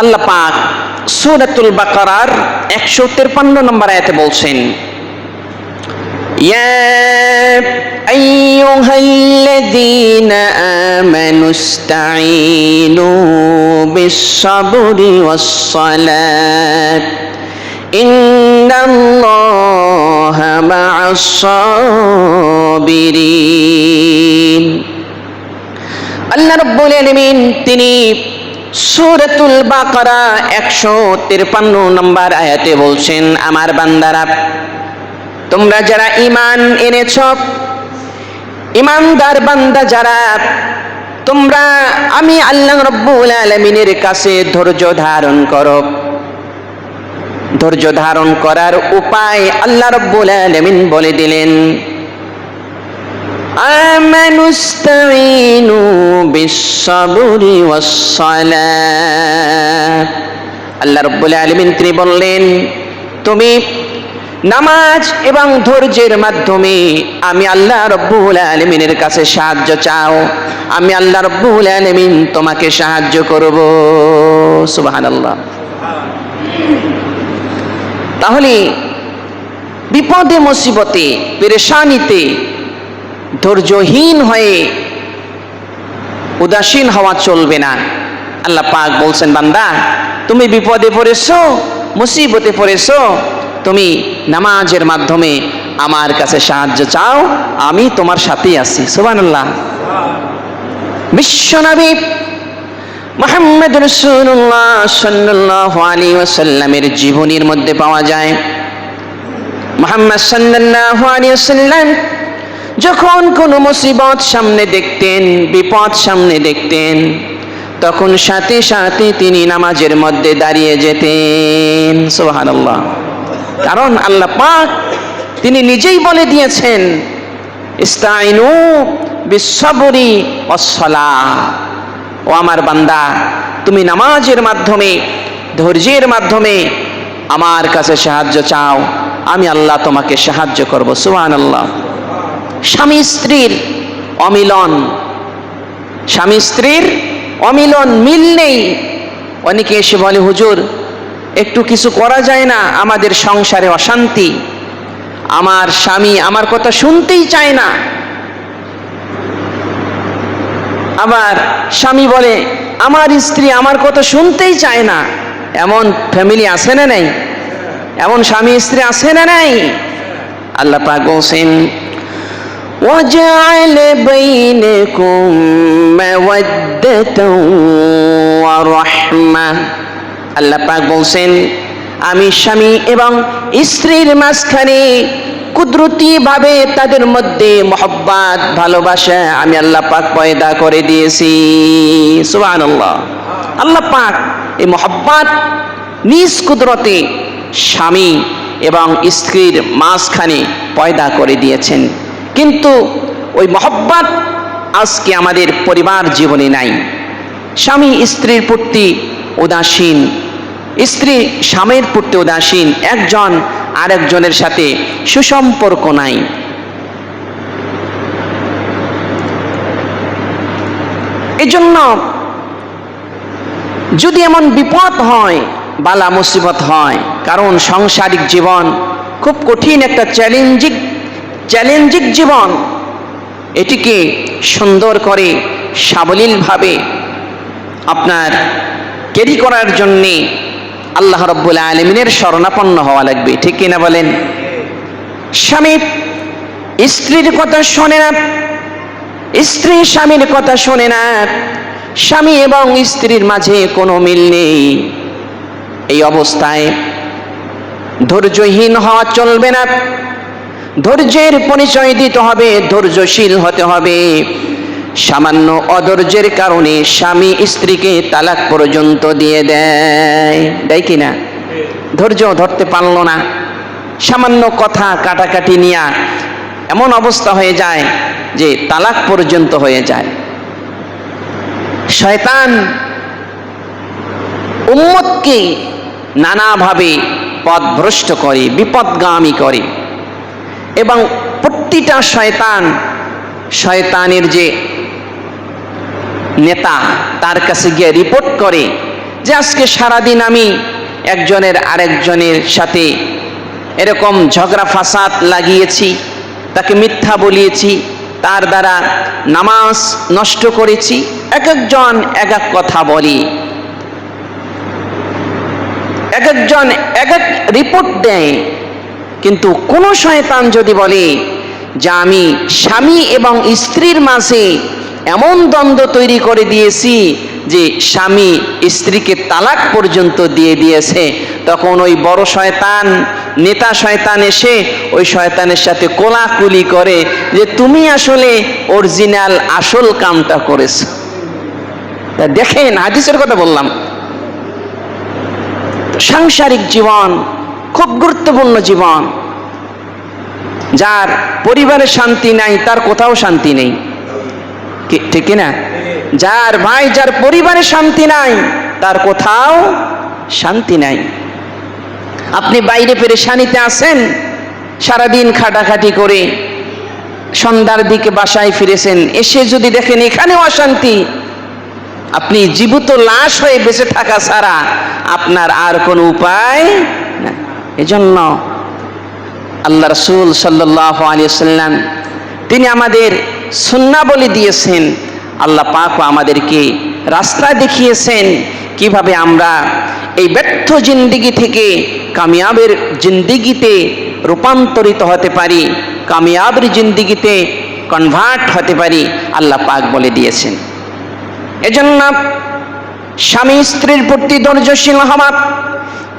আল্লাহ পাক সুরাতুল বাকারার একশো তেরপান্ন নম্বর আয়াতে বলছেন يا أيها الذين آمنوا استعينوا بالصبر والصلاة إن الله مع الصابرين আল্লাহ রব্বুল আলমিন তিনি সুরাতুল বাকারা একশো তিরপান্ন নম্বর আয়াতে বলছেন, আমার বান্দারা, তোমরা যারা ইমান এনেছ ইমানদার বান্দা যারা, তোমরা আমি আল্লাহ রব্বুল আলমিনের কাছে ধৈর্য ধারণ করো। ধৈর্য ধারণ করার উপায় আল্লাহ রব্বুল আলমিন বলে দিলেন। আমানুস্তাইনু বিশ্ববরি ওয়াসসালা। আল্লাহ রব্বুল আলামিন তিনি বললেন, তুমি নামাজ এবং ধৈর্যের মাধ্যমে আমি আল্লাহ রব্বুল আলমিনের কাছে সাহায্য চাও। আমি আল্লাহ রব্বুল আলমিন তোমাকে সাহায্য করব। সুবাহান তাহলে বিপদে, মুসিবতে, পেরেশানিতে ধৈর্যহীন হয়ে উদাসীন হওয়া চলবে না। আল্লাহ পাক বলছেন, বান্দা, তুমি বিপদে পড়েছো, মুসিবতে পড়েছো, তুমি নামাজের মাধ্যমে আমার কাছে সাহায্য চাও, আমি তোমার সাথেই আছি। সুবহানাল্লাহ। বিশ্বনবী মোহাম্মদ রসুল্লাহ সাল্লাল্লাহু আলাইহি ওয়াসাল্লামের জীবনীর মধ্যে পাওয়া যায়। মোহাম্মদ সাল্লাল্লাহু আলাইহি ওয়াসাল্লাম যখন কোনো মুসিবত সামনে দেখতেন, বিপদ সামনে দেখতেন, তখন সাথে সাথে তিনি নামাজের মধ্যে দাঁড়িয়ে যেতেন। সুবহানাল্লাহ। কারণ আল্লাহ পাক তিনি নিজেই বলে দিয়েছেন, ইস্তাইনু বিশ্ববরি অসলা ও আমার বান্দা, তুমি নামাজের মাধ্যমে, ধৈর্যের মাধ্যমে আমার কাছে সাহায্য চাও, আমি আল্লাহ তোমাকে সাহায্য করব। সুহান আল্লাহ স্বামী স্ত্রীর অমিলন। স্বামী স্ত্রীর অমিলন, মিল নেই। অনেকে এসে বলে, হুজুর, একটু কিছু করা যায় না, আমাদের সংসারে অশান্তি। আমার স্বামী আমার কথা শুনতেই চায় না। আবার স্বামী বলে, আমার স্ত্রী আমার কথা শুনতেই চায় না। এমন ফ্যামিলি আছে না নাই? এমন স্বামী স্ত্রী আছে না নাই? আল্লাহ পাক وجعل بينكم مودة ورحمة আল্লাহ পাক বলছেন আমি স্বামী এবং স্ত্রীর মাঝখানে কুদরতি ভাবে তাদের মধ্যে মহব্বাত ভালোবাসা আমি আল্লাহ পাক পয়দা করে দিয়েছি সুবহানাল্লাহ আল্লাহ পাক এই মহব্বাত নিজ কুদরতে স্বামী এবং স্ত্রীর মাঝখানে পয়দা করে দিয়েছেন কিন্তু ওই মহব্বত আজকে আমাদের পরিবার জীবনে নাই। স্বামী স্ত্রীর প্রতি উদাসীন, স্ত্রী স্বামীর প্রতি উদাসীন, একজন আরেকজনের সাথে সুসম্পর্ক নাই। এজন্য যদি এমন বিপদ হয়, বালা মুসিবত হয়, কারণ সাংসারিক জীবন খুব কঠিন একটা চ্যালেঞ্জিং চ্যালেঞ্জিং জীবন। এটিকে সুন্দর করে, সাবলীলভাবে আপনার ক্যারি করার জন্যে আল্লাহ রব্বুল আলমিনের শরণাপন্ন হওয়া লাগবে। ঠিক কিনা বলেন? স্বামী, স্ত্রীর কথা শোনে না, স্ত্রী স্বামীর কথা শোনে না, স্বামী এবং স্ত্রীর মাঝে কোনো মিল নেই। এই অবস্থায় ধৈর্যহীন হওয়া চলবে না। ধৈর্যের পরিচয় দিতে হবে, ধৈর্যশীল হতে হবে। সামান্য অধৈর্যের কারণে স্বামী স্ত্রীকে তালাক পর্যন্ত দিয়ে দেয়। দেয় কি না? ধৈর্য ধরতে পারল না। সামান্য কথা কাটাকাটি নিয়া এমন অবস্থা হয়ে যায় যে তালাক পর্যন্ত হয়ে যায়। শয়তান উম্মতকে নানাভাবে পথভ্রষ্ট করে, বিপদগামী করে। এবং প্রতিটা শয়তান শয়তানের যে নেতা, তার কাছে গিয়ে রিপোর্ট করে যে আজকে সারাদিন আমি একজনের আরেকজনের সাথে এরকম ঝগড়া ফাসাদ লাগিয়েছি, তাকে মিথ্যা বলিয়েছি, তার দ্বারা নামাজ নষ্ট করেছি এক একজন এক এক কথা বলি। এক একজন এক এক রিপোর্ট দেয়। কিন্তু কোন শয়তান যদি বলে যে আমি স্বামী এবং স্ত্রীর মাঝে এমন দ্বন্দ্ব তৈরি করে দিয়েছি যে স্বামী স্ত্রীকে তালাক পর্যন্ত দিয়ে দিয়েছে, তখন ওই বড় শয়তান, নেতা শয়তান এসে ওই শয়তানের সাথে কোলাকুলি করে যে তুমি আসলে অরিজিনাল, আসল কামটা করেছ। দেখেন, হাদিসের কথা বললাম। সাংসারিক জীবন খুব গুরুত্বপূর্ণ জীবন। যার পরিবারে শান্তি নাই, তার কোথাও শান্তি নেই। ঠিক না? যার ভাই, যার পরিবারে শান্তি নাই, তার কোথাও শান্তি নাই। আপনি বাইরে পেরেশানিতে আছেন, সারাদিন খাটাখাটি করে সন্ধ্যার দিকে বাসায় ফিরেছেন, এসে যদি দেখেন এখানেও অশান্তি, আপনি জীবিত লাশ হয়ে বেঁচে থাকা ছাড়া আপনার আর কোনো উপায় এজন্য আল্লাহ রসুল সাল্লাহ আলিয়াল্লাম তিনি আমাদের সুন্নাবলি দিয়েছেন। আল্লাহ পাকও আমাদেরকে রাস্তা দেখিয়েছেন কীভাবে আমরা এই ব্যর্থ জিন্দিগি থেকে কামিয়াবের জিন্দিগিতে রূপান্তরিত হতে পারি, কামিয়াবের জিন্দিগিতে কনভার্ট হতে পারি, আল্লাহ পাক বলে দিয়েছেন। এজন্য স্বামী স্ত্রীর প্রতি ধৈর্যশীল হওয়া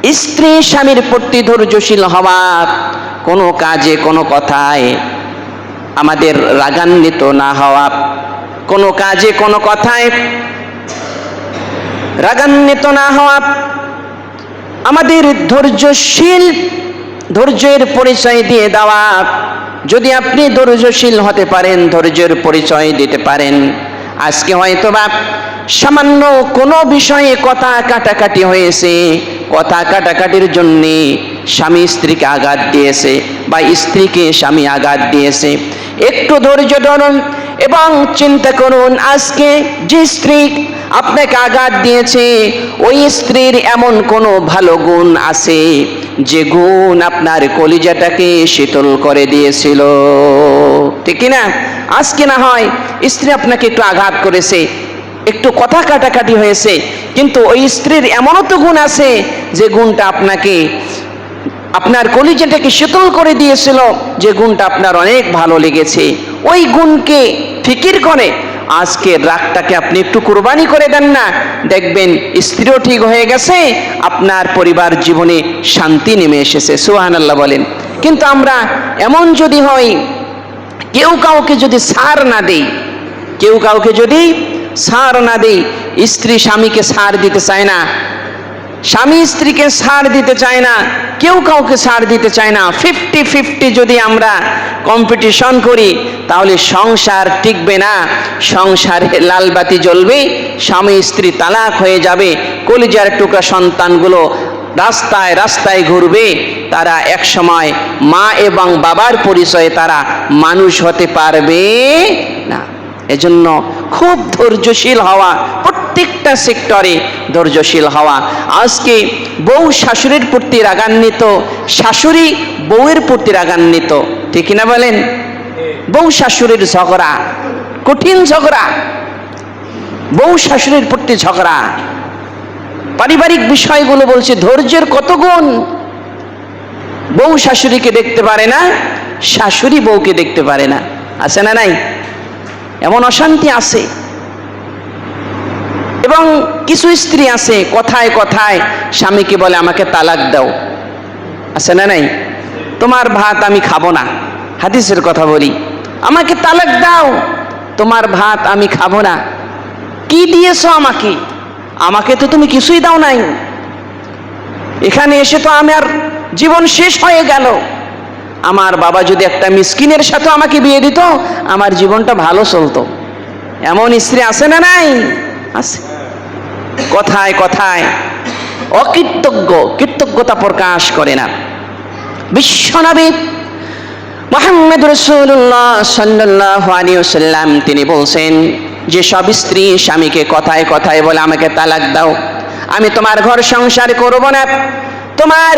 স্ত্রী স্বামীর প্রতি ধৈর্যশীল হওয়া কোনো কাজে, কোনো কথায় আমাদের রাগান্বিত না হওয়া, কোনো কাজে, কোনো কথায় রাগান্বিত না হওয়া আমাদের ধৈর্যশীল, ধৈর্যের পরিচয় দিয়ে দেওয়া। যদি আপনি ধৈর্যশীল হতে পারেন, ধৈর্যের পরিচয় দিতে পারেন। আজকে হয়তো বা সামান্য কোনো বিষয়ে কথা কাটাকাটি হয়েছে। কথা কাটাকাটির জন্যে স্বামী স্ত্রীকে আঘাত দিয়েছে বা স্ত্রীকে স্বামী আঘাত দিয়েছে। একটু ধৈর্য ধরুন এবং চিন্তা করুন, আজকে যে স্ত্রী আপনাকে আঘাত দিয়েছে, ওই স্ত্রীর এমন কোনো ভালো গুণ আছে যে গুণ আপনার কলিজাটাকে শীতল করে দিয়েছিল? ঠিক না আজকে না হয় স্ত্রী আপনাকে একটু আঘাত করেছে একটু কথা কাটাকাটি হয়েছে। কিন্তু ওই স্ত্রীর এমনও তো গুণ আছে যে গুণটা আপনাকে, আপনার কলিজাটাকে শীতল করে দিয়েছিল যে গুণটা আপনার অনেক ভালো লেগেছে। ওই গুণকে ফিকির করে আজকে রাগটাকে আপনি একটু কোরবানি করে দেন না। দেখবেন স্ত্রীও ঠিক হয়ে গেছে, আপনার পরিবার জীবনে শান্তি নেমে এসেছে সুহান আল্লাহ বলেন। কিন্তু আমরা এমন যদি হয় কেউ কাউকে যদি সার না দেই, কেউ কাউকে যদি সার না দেই, স্ত্রী স্বামীকে সার দিতে চায় না। স্বামী স্ত্রীকে সার দিতে চায় না, কেউ কাউকে সার দিতে চায় না। ফিফটি ফিফটি যদি আমরা কম্পিটিশন করি, তাহলে সংসার টিকবে না। সংসারে লালবাতি জ্বলবে, স্বামী স্ত্রী তালাক হয়ে যাবে, কলিজার টুকরা সন্তানগুলো রাস্তায় রাস্তায় ঘুরবে। তারা এক সময় মা এবং বাবার পরিচয়ে তারা মানুষ হতে পারবে না। এজন্য খুব ধৈর্যশীল হওয়া প্রত্যেকটা সেক্টরে ধৈর্যশীল হওয়া। আজকে বউ শাশুড়ির প্রতি রাগান্বিত, শাশুড়ি বউয়ের প্রতি রাগান্বিত, ঠিক না বলেন? বউ শাশুড়ির ঝগড়া, কঠিন ঝগড়া। বউ শাশুড়ির প্রতি ঝগড়া। পারিবারিক বিষয়গুলো বলছে ধৈর্যের কত গুণ? বউ শাশুড়িকে দেখতে পারে না, শাশুড়ি বউকে দেখতে পারে না। আছে না নাই? এমন অশান্তি আছে। এবং কিছু স্ত্রী আছে, কথায় কথায় স্বামীকে বলে, আমাকে তালাক দাও। আছে না নাই? তোমার ভাত আমি খাব না। হাদিসের কথা বলি, আমাকে তালাক দাও, তোমার ভাত আমি খাব না। কি দিয়েছ আমাকে? আমাকে তো তুমি কিছুই দাও নাই। এখানে এসে তো আমার জীবন শেষ হয়ে গেল। আমার বাবা যদি একটা মিসকিনের সাথে আমাকে বিয়ে দিত, আমার জীবনটা ভালো চলতো। এমন স্ত্রী আছে না নাই? আছে। কথায় কথায় অকৃতজ্ঞ, কৃতজ্ঞতা প্রকাশ করে না। বিশ্বনবী মোহাম্মদ রসুল্লাহ সাল্লাহ আলিয়াল্লাম তিনি বলছেন, যে সব স্ত্রী স্বামীকে কথায় কথায় বলে আমাকে তালাক দাও। আমি তোমার ঘর সংসার করব না। তোমার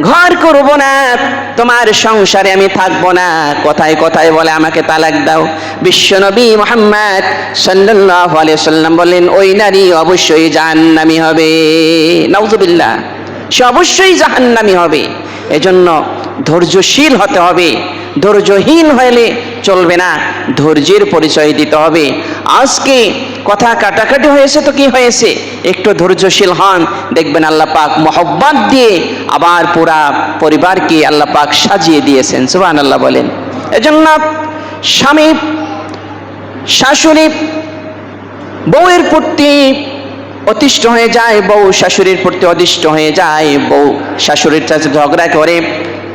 ঘর করব না, তোমার সংসারে আমি থাকব না। কথায় কথায় বলে আমাকে তালাক দাও। বিশ্বনবী মোহাম্মদ আলাইহি সাল্লাম বললেন, ওই নারী অবশ্যই জাহান্নামী হবে। নাউজুবিল্লাহ, সে অবশ্যই জাহান্নামী হবে। এজন্য ধৈর্যশীল হতে হবে। ধৈর্যহীন হলে চলবে না। ধৈর্যের পরিচয় দিতে হবে। আজকে কথা কাটাকাটি হয়েছে তো কি হয়েছে? একটু ধৈর্যশীল হন। দেখবেন আল্লাহ পাক মহব্বত দিয়ে আবার পুরা পরিবারকে আল্লাহ পাক সাজিয়ে দিয়েছেন। সুবাহ আল্লাহ বলেন। এজন্য স্বামী, শাশুড়ি বউয়ের প্রতি অতিষ্ঠ হয়ে যায়, বউ শাশুড়ির প্রতি অদিষ্ট হয়ে যায়, বউ শাশুড়ির সাথে ঝগড়া করে।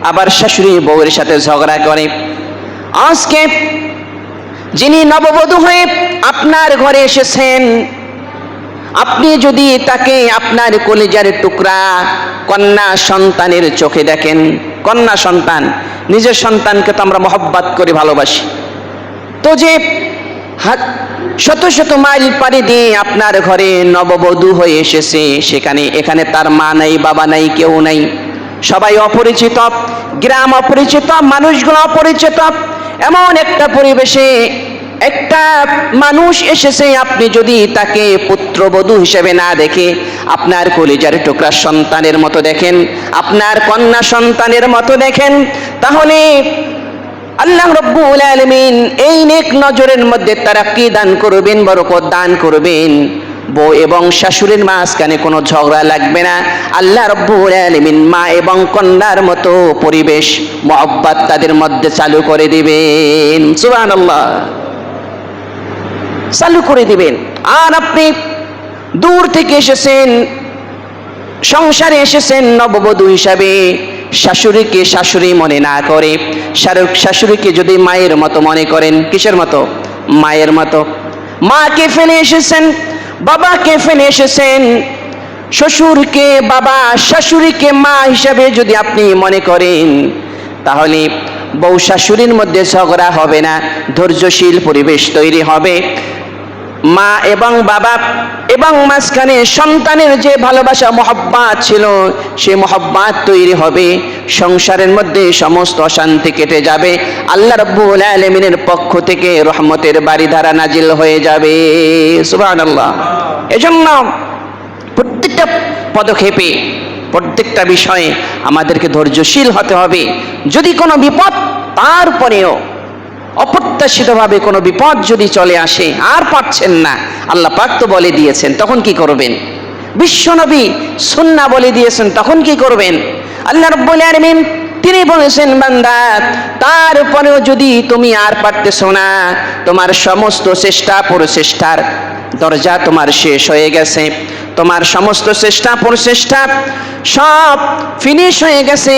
আবার শাশুড়ি বউয়ের সাথে ঝগড়া করে। আজকে যিনি নববধূ হয়ে আপনার ঘরে এসেছেন, আপনি যদি তাকে আপনার কলিজার টুকরা কন্যা সন্তানের চোখে দেখেন, কন্যা সন্তান, নিজের সন্তানকে তো আমরা মহব্বত করে ভালোবাসি। তো যে শত শত মাইল পাড়ি দিয়ে আপনার ঘরে নববধূ হয়ে এসেছে, সেখানে, এখানে তার মা নাই, বাবা নাই, কেউ নাই। সবাই অপরিচিত, গ্রাম অপরিচিত, মানুষগুলো অপরিচিত। এমন একটা পরিবেশে একটা মানুষ এসেছে, আপনি যদি তাকে পুত্রবধূ হিসেবে না দেখে, আপনার কলিজার টুকরা সন্তানের মতো দেখেন, আপনার কন্যা সন্তানের মতো দেখেন, তাহলে আল্লাহ রব্বুল আলমিন এই নেক নজরের মধ্যে তারা কি দান করবেন, বরকত দান করবেন। বউ এবং শাশুড়ির মাঝখানে কোনো ঝগড়া লাগবে না। আল্লাহ রব্বুল আলমিন মা এবং কন্যার মতো পরিবেশ, মহব্বত তাদের মধ্যে চালু করে দিবেন। আল্লাহ চালু করে দিবেন। আর আপনি দূর থেকে এসেছেন, সংসারে এসেছেন নববধূ হিসাবে, শাশুড়িকে শাশুড়ি মনে না করে। শাশুড়িকে যদি মায়ের মতো মনে করেন, কিসের মতো? মায়ের মতো। মাকে ফেলে এসেছেন বাবাকে ফেলে এসেছেন শ্বশুরকে, বাবা শাশুড়িকে, মা হিসাবে যদি আপনি মনে করেন, তাহলে বউ শাশুড়ির মধ্যে ঝগড়া হবে না, ধৈর্যশীল পরিবেশ তৈরি হবে। মা এবং বাবা এবং মাঝখানে সন্তানের যে ভালোবাসা, মহব্বাত ছিল, সে মহব্বাত তৈরি হবে। সংসারের মধ্যে সমস্ত অশান্তি কেটে যাবে। আল্লাহ রব্বুল আলমিনের পক্ষ থেকে রহমতের বাড়িধারা নাজিল হয়ে যাবে। সুবহানাল্লাহ। এজন্য প্রত্যেকটা পদক্ষেপে, প্রত্যেকটা বিষয়ে আমাদেরকে ধৈর্যশীল হতে হবে। যদি কোনো বিপদ, তারপরেও অপ্রত্যাশিতভাবে কোনো বিপদ যদি চলে আসে, আর পারছেন না। আল্লাহ পাক তো বলে দিয়েছেন, তখন কি করবেন? বিশ্বনবী সুন্না বলে দিয়েছেন, তখন কি করবেন? আল্লাহ রব্বুল আলামিন তিনি বলেছেন, বান্দা তারপরেও যদি তুমি আর পারতেছো না, তোমার সমস্ত চেষ্টা প্রচেষ্টার দরজা তোমার শেষ হয়ে গেছে। তোমার সমস্ত চেষ্টা, প্রচেষ্টা সব ফিনিশ হয়ে গেছে।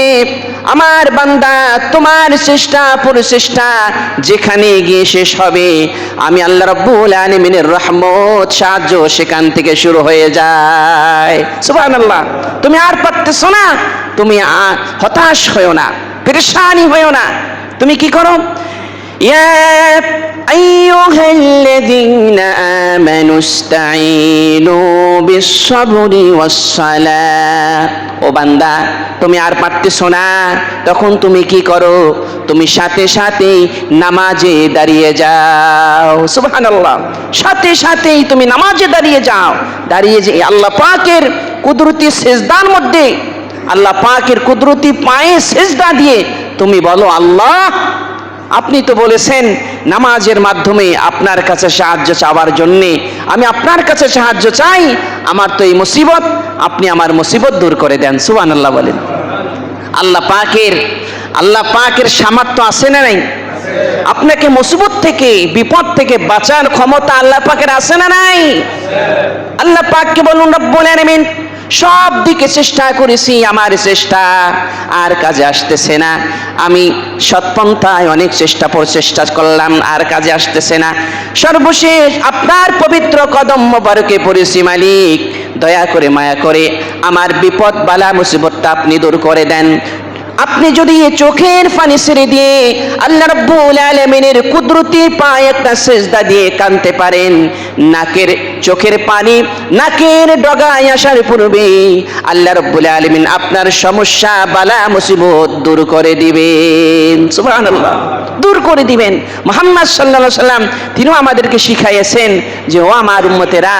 আমার বান্দা, তোমার চেষ্টা, প্রচেষ্টা যেখানে গিয়ে শেষ হবে। আমি আল্লাহ রব্বুল আলমিনের রহমত, সাহায্য সেখান থেকে শুরু হয়ে যায়। সুবহানাল্লাহ। তুমি আর পারতেছো না। তুমি হতাশ হয়েও না, পেরেশানি হয়েও না। তুমি কি করো? يا أيها الذين آمنوا استعينوا بالصبر والصلاة ও বান্দা তুমি আর পারতেছো না তখন তুমি কি করো তুমি সাথে সাথে নামাজে দাঁড়িয়ে যাও সুবহানাল্লাহ সাথে সাথেই তুমি নামাজে দাঁড়িয়ে যাও দাঁড়িয়ে যে আল্লাহ পাকের কুদরতি সেজদার মধ্যে আল্লাহ পাকের কুদরতি পায়ে সেজদা দিয়ে তুমি বলো আল্লাহ আপনি তো বলেছেন নামাজের মাধ্যমে আপনার কাছে সাহায্য চাওয়ার জন্যে। আমি আপনার কাছে সাহায্য চাই, আমার তো এই মুসিবত, আপনি আমার মুসিবত দূর করে দেন সুবান আল্লাহ বলেন। আল্লাহ পাকের আল্লাহ পাকের সামর্থ্য আছে না নাই? আপনাকে মুসিবত থেকে, বিপদ থেকে বাঁচার ক্ষমতা আল্লাহ পাকের আছে না নাই? আল্লাহ পাককে বলুন, রব্বুল আলামিন সব দিকে চেষ্টা করেছি, আমার চেষ্টা আর কাজে আসতেছে না। আমি সৎপন্থায় অনেক চেষ্টা প্রচেষ্টা করলাম, আর কাজে আসতেছে না। সর্বশেষ আপনার পবিত্র কদম মোবারকে পড়েছি, মালিক। দয়া করে মায়া করে আমার বিপদ বালা মুসিবতটা আপনি দূর করে দেন। আপনি যদি চোখের পানি ছেড়ে দিয়ে আল্লাহ রব্বুল আলমিনের কুদরতি পায়ে একটা সেজদা দিয়ে কানতে পারেন, নাকের চোখের পানি নাকের ডগায় আসার পূর্বে আল্লাহ রব্বুল আলমিন আপনার সমস্যা, বালা, মুসিবত দূর করে দিবেন। সুবহানাল্লাহ। দূর করে দিবেন। মোহাম্মদ সাল্লাহ সাল্লাম তিনিও আমাদেরকে শিখাইয়েছেন যে, ও আমার উম্মতেরা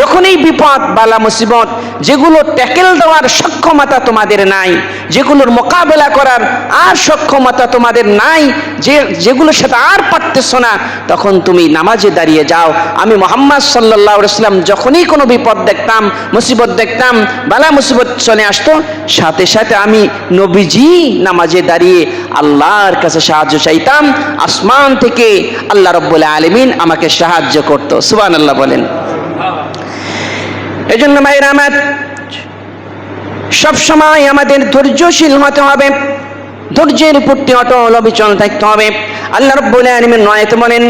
যখনই বিপদ, বালা, মুসিবত যেগুলো ট্যাকেল দেওয়ার সক্ষমতা তোমাদের নাই, যেগুলোর মোকাবেলা করার আর সক্ষমতা তোমাদের নাই। যে যেগুলোর সাথে আর পারতেছ না তখন তুমি নামাজে দাঁড়িয়ে যাও। আমি মোহাম্মদ সাল্লাহ সাল্লাম যখনই কোনো বিপদ দেখতাম মুসিবত দেখতাম বালা মুসিবত চলে আসতো সাথে সাথে আমি নবীজি নামাজে দাঁড়িয়ে আল্লাহর কাছে সাহায্য চাইতাম। আসমান থেকে আল্লাহ রব্বুল আলমিন আমাকে সাহায্য করতো। সুবান আল্লাহ বলেন। এই জন্য ভাইরা আমার সবসময় আমাদের ধৈর্যশীল হতে হবে। ধৈর্যের প্রতি অটল অবিচল থাকতে হবে। আল্লাহ রব্বুল আলামিন নয়তে বলেন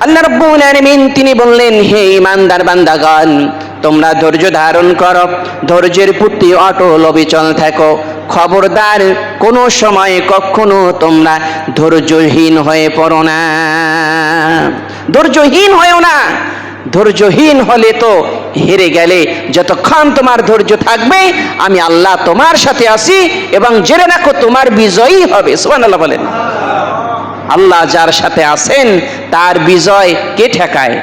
আল্লাহ রব্বুল আলামিন তিনি বললেন, হে ইমানদার বান্দাগণ, তোমরা ধৈর্য ধারণ করো। ধৈর্যের প্রতি অটল অবিচল থাকো। খবরদার, কোনো সময় কখনো তোমরা ধৈর্যহীন হয়ে পড়ো না। ধৈর্যহীন হয়েও না, ধৈর্যহীন হলে তো হেরে গেলে যতক্ষণ তোমার ধৈর্য থাকবে, আমি আল্লাহ তোমার সাথে আছি এবং জেনে রাখো তোমার বিজয়ী হবে। সোহান আল্লাহ বলেন। আল্লাহ যার সাথে আছেন, তার বিজয় কে ঠেকায়?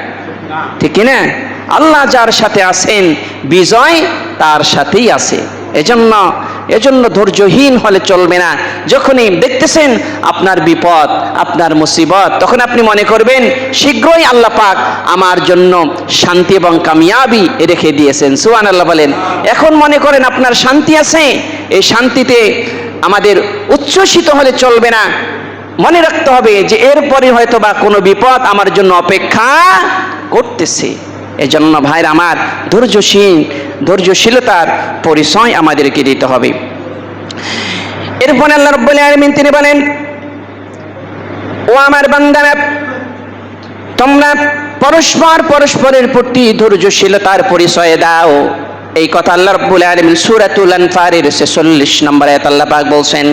ঠিক না? আল্লাহ যার সাথে আছেন, বিজয় তার সাথেই আছে। এজন্য এজন্য ধৈর্যহীন হলে চলবে না। যখনই দেখতেছেন আপনার বিপদ, আপনার মুসিবত, তখন আপনি মনে করবেন, শীঘ্রই আল্লাহ পাক আমার জন্য শান্তি এবং কামিয়াবি রেখে দিয়েছেন। সুয়ান আল্লাহ বলেন, এখন মনে করেন আপনার শান্তি আছে, এই শান্তিতে আমাদের উচ্ছ্বসিত হলে চলবে না। মনে রাখতে হবে যে এরপরে হয়তো বা কোনো বিপদ আমার জন্য অপেক্ষা করতেছে। এজন্য ভাইয়ের আমার, ধৈর্যশীল, ধৈর্যশীলতার পরিচয় আমাদেরকে দিতে হবে। এরপরে আল্লাহ রব্বুল আলামিন তিনি বলেন, ও আমার বান্দারা, তোমরা পরস্পর পরস্পরের প্রতি ধৈর্যশীলতার পরিচয় দাও। এই কথা আল্লাহ রব্বুল আলামিন সূরাতুল আনফালের 46 নম্বর আয়াত আল্লাহ পাক বলছেন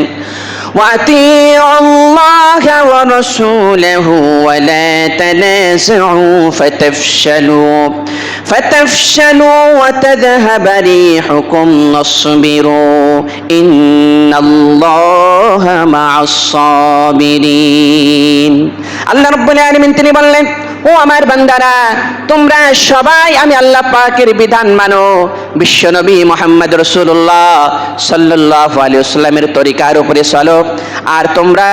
وأطيعوا الله ورسوله ولا تنازعوا فتفشلوا فتفشلوا وتذهب ريحكم واصبروا إن الله مع الصابرين আল্লাহ রব্বুল আলামিন তিনি বললেন ও আমার বান্দারা, তোমরা সবাই আমি আল্লাহ পাকের বিধান মানো। বিশ্বনবী মোহাম্মদ রসুল্লাহ সাল্লাহ আলিয়াল্লামের তরিকার উপরে চলো, আর তোমরা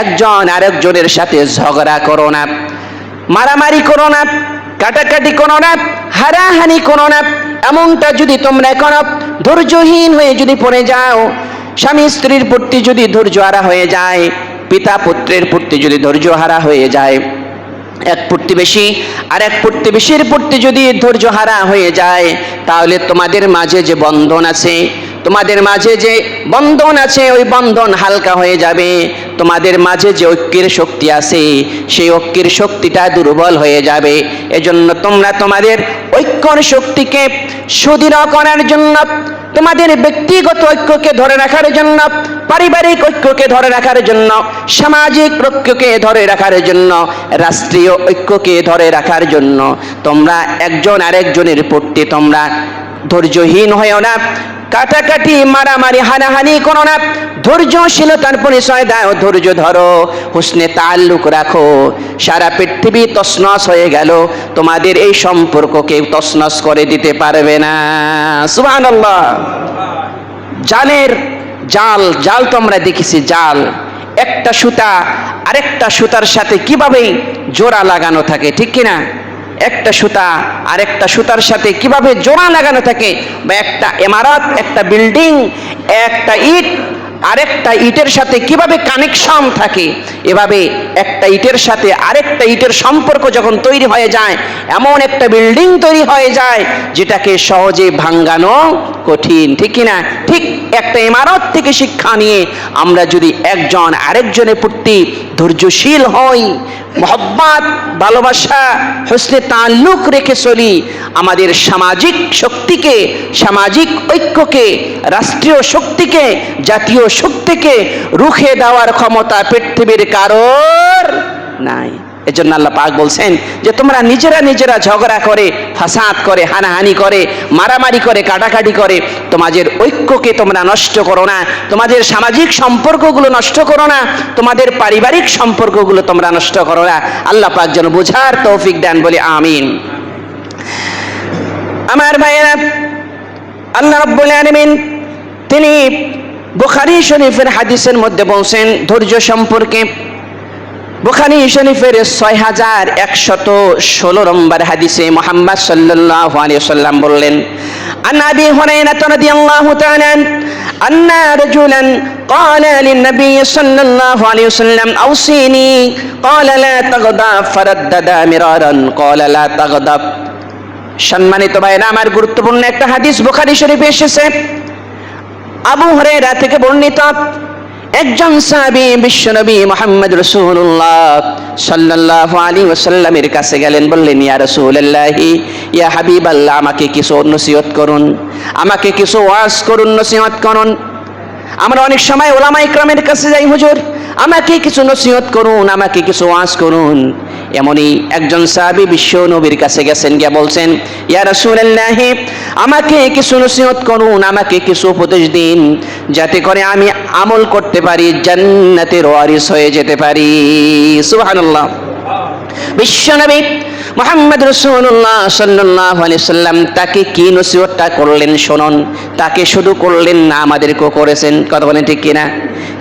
একজন আরেকজনের সাথে ঝগড়া করো না, মারামারি করো না, কাটাকাটি করো না, হারাহানি করো না। এমনটা যদি তোমরা করো, ধৈর্যহীন হয়ে যদি পড়ে যাও, স্বামী স্ত্রীর প্রতি যদি ধৈর্য হারা হয়ে যায়, পিতা পুত্রের প্রতি যদি ধৈর্য হারা হয়ে যায় এক প্রতিবেশী, আর এক প্রতিবেশীর প্রতি যদি ধৈর্য হারা হয়ে যায়, তাহলে তোমাদের মাঝে যে বন্ধন আছে তোমাদের মাঝে যে বন্ধন আছে, ওই বন্ধন হালকা হয়ে যাবে। তোমাদের মাঝে যে ঐক্যের শক্তি আছে, সেই ঐক্যের শক্তিটা দুর্বল হয়ে যাবে। এজন্য তোমরা তোমাদের ঐক্যর শক্তিকে সুদৃঢ় করার জন্য, তোমাদের ব্যক্তিগত ঐক্যকে ধরে রাখার জন্য, পারিবারিক ঐক্যকে ধরে রাখার জন্য, সামাজিক ঐক্যকে ধরে রাখার জন্য, রাষ্ট্রীয় ঐক্যকে ধরে রাখার জন্য, তোমরা একজন আরেকজনের প্রতি তোমরা ধৈর্যহীন হয়েও না। কাটাকাটি, মারামারি, হানাহানি করো না। ধৈর্যশীলতার পরিচয় দাও, ধৈর্য ধরো, হুসনে তাল্লুক রাখো। সারা পৃথিবী তসনস হয়ে গেল। তোমাদের এই সম্পর্ক কেউ তসনস করে দিতে পারবে না। সুবহানাল্লাহ। জালের জাল জাল তো আমরা দেখেছি, জাল। একটা সুতা, আরেকটা সুতার সাথে কীভাবে জোড়া লাগানো থাকে, ঠিক কিনা? একটা সুতা আর একটা সুতার সাথে কীভাবে জোড়া লাগানো থাকে বা একটা ইমারত, একটা বিল্ডিং, একটা ইট আরেকটা ইটের সাথে কীভাবে কানেকশন থাকে? এভাবে একটা ইটের সাথে আরেকটা ইটের সম্পর্ক যখন তৈরি হয়ে যায়, এমন একটা বিল্ডিং তৈরি হয়ে যায় যেটাকে সহজে ভাঙ্গানো কঠিন, ঠিক কিনা? ঠিক একটা ইমারত থেকে শিক্ষা নিয়ে আমরা যদি একজন আরেকজনের প্রতি ধৈর্যশীল হই, মোহব্বত, ভালোবাসা, হোসনে তাল্লুক রেখে চলি, আমাদের সামাজিক শক্তিকে, সামাজিক ঐক্যকে, রাষ্ট্রীয় শক্তিকে, জাতীয় শক্তিকে রুখে দেওয়ার ক্ষমতা পৃথিবীর কারোর নাই। এজন্য আল্লাহ পাক বলছেন যে তোমরা নিজেরা নিজেরা ঝগড়া করে, ফাসাদ করে, হানাহানি করে, মারামারি করে, কাটাকাটি করে, তোমাদের ঐক্যকে তোমরা নষ্ট করো না, তোমাদের সামাজিক সম্পর্কগুলো নষ্ট করো না, তোমাদের পারিবারিক সম্পর্কগুলো তোমরা নষ্ট করো না। আল্লাহ পাক যেন বোঝার তৌফিক দেন বলে, আমিন। আমার ভাইয়েরা, আল্লাহ রব্বুল আলামিন তিনি বুখারী শরীফের হাদিসের মধ্যে বলছেন, ধৈর্য সম্পর্কে বুখারী শরীফের ছয় হাজার একশত ষোলো নম্বর হাদিসে মোহাম্মদ সাল্লাল্লাহু আলাইহি সাল্লাম বললেন عن ابي هريره رضي الله تعالى عنه ان رجلا قال للنبي صلى الله عليه وسلم اوصيني قال لا تغضب فردد مرارا قال لا تغضب সম্মানিত ভাইরা আমার গুরুত্বপূর্ণ একটা হাদিস বুখারী শরীফে এসেছে আবু হরেরা থেকে বর্ণিত একজন সাহাবী বিশ্বনবী মোহাম্মদ রসুল্লাহ সাল্লাল্লাহু আলী ওসাল্লামের কাছে গেলেন, বললেন, ইয়া রসুল্লাহ ইয়া হাবিব আল্লাহ আমাকে কিছু নসিহত করুন, আমাকে কিছু ওয়াজ করুন, নসিহত করুন। আমরা অনেক সময় ওলামা ইকরামের কাছে যাই, হুজুর। আমাকে কিছু নসিহত করুন, আমাকে কিছু ওয়াজ করুন। এমনই একজন সাহাবী বিশ্ব নবীর কাছে গেছেন, গিয়া বলছেন, ইয়া রাসূলুল্লাহ, আমাকে কিছু নসিহত করুন, আমাকে কিছু উপদেশ দিন। যাতে করে আমি আমল করতে পারি, জান্নাতের ওয়ারিস হয়ে যেতে পারি। সুবহানাল্লাহ। বিশ্বনবী মোহাম্মদ রসুল্লাহ সাল্লাহ সাল্লাম তাকে কি নসিহতটা করলেন শোনন। তাকে শুধু করলেন না, আমাদেরকেও করেছেন। কথা বলেন ঠিক কিনা?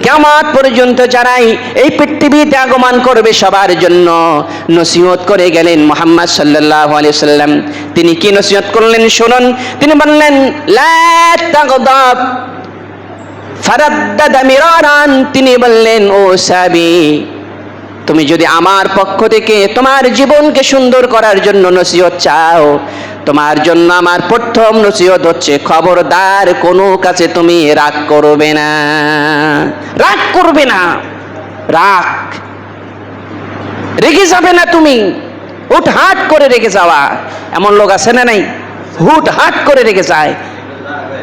কেমন পর্যন্ত যারাই এই পৃথিবীতে আগমন করবে সবার জন্য নসিহত করে গেলেন মোহাম্মদ সাল্লাহ সাল্লাম। তিনি কি নসিহত করলেন শুনুন। তিনি বললেন তিনি বললেন, ও সাবি তুমি যদি আমার পক্ষ থেকে তোমার জীবনকে সুন্দর করার জন্য নসিহত চাও, তোমার জন্য আমার প্রথম নসিহত হচ্ছে খবরদার, কোনো কাছে তুমি রাগ করবে না। রাগ করবে না। রাগ। রেগে যাবে না তুমি। হুট হাট করে রেগে যাওয়া। এমন লোক আছে না নাই? হুট হাট করে রেগে যায়।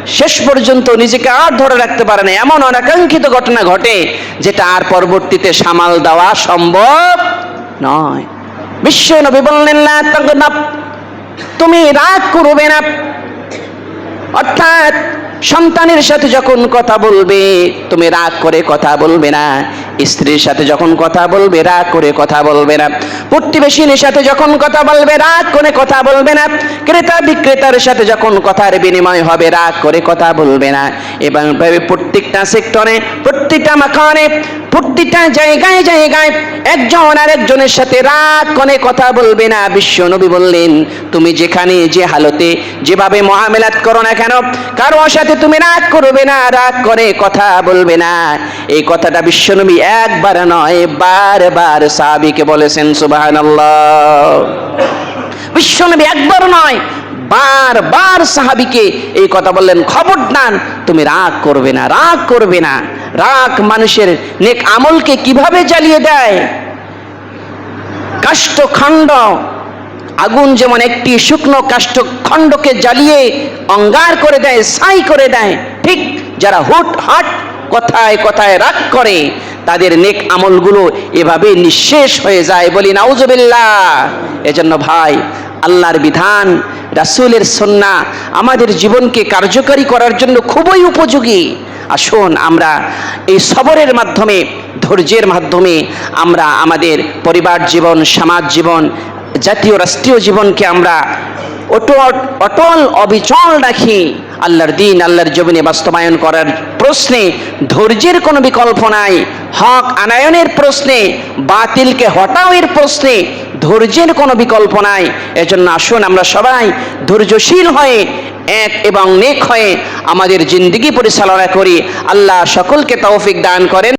শেষ পর্যন্ত নিজেকে আর ধরে রাখতে পারে না। এমন অনাকাঙ্ক্ষিত ঘটনা ঘটে যেটা আর পরবর্তীতে সামাল দেওয়া সম্ভব নয়। বিশ্ব নবী বললেন না তুমি রাগ করবে না। অর্থাৎ সন্তানের সাথে যখন কথা বলবে, তুমি রাগ করে কথা বলবে না। স্ত্রীর সাথে যখন কথা বলবে, রাগ করে কথা বলবে না। প্রতিবেশীর সাথে যখন কথা বলবে, রাগ করে কথা বলবে না। ক্রেতা বিক্রেতার সাথে যখন কথার বিনিময় হবে, রাগ করে কথা বলবে না। এবং প্রত্যেকটা সেক্টরে, প্রত্যেকটা মাখানে, প্রত্যেকটা জায়গায় জায়গায় একজন আর একজনের সাথে রাগ করে কথা বলবে না। বিশ্ব নবী বললেন, তুমি যেখানে যে হালতে যেভাবে মহামেলাত করো না কেন, কারও সাথে তুমি রাগ করবে না, রাগ করে কথা বলবে না। এই কথাটা বিশ্বনবী একবার নয়, বারবার সাহাবিকে বলেছেন, সুবহানাল্লাহ। বিশ্বনবী একবার নয়, বারবার সাহাবিকে এই কথা বললেন, খবরদার, তুমি রাগ করবে না, রাগ করবে না। রাগ মানুষের নেক আমলকে কীভাবে জ্বালিয়ে দেয়? কাষ্ঠখণ্ড, আগুন যেমন একটি শুকনো কাষ্ঠখণ্ডকে জ্বালিয়ে অঙ্গার করে দেয়, ছাই করে দেয়, ঠিক যারা হুট হাট কথায় কথায় রাগ করে তাদের নেক আমলগুলো এভাবে নিঃশেষ হয়ে যায় বলি, নাউজুবিল্লাহ। এজন্য ভাই, আল্লাহর বিধান, রাসূলের সন্না আমাদের জীবনকে কার্যকারী করার জন্য খুবই উপযোগী। আসুন আমরা এই সবরের মাধ্যমে, ধৈর্যের মাধ্যমে আমরা আমাদের পরিবার জীবন, সমাজ জীবন, জাতীয়, রাষ্ট্রীয় জীবনকে আমরা অটল অটল, অবিচল রাখি। আল্লাহর দিন, আল্লাহর জমিনে বাস্তবায়ন করার প্রশ্নে ধৈর্যের কোনো বিকল্প নাই। হক আনায়নের প্রশ্নে, বাতিলকে হটাওয়ের প্রশ্নে ধৈর্যের কোনো বিকল্প নাই। এজন্য আসুন আমরা সবাই ধৈর্যশীল হয়ে, এক এবং নেক হয়ে আমাদের জিন্দগি পরিচালনা করি। আল্লাহ সকলকে তৌফিক দান করেন।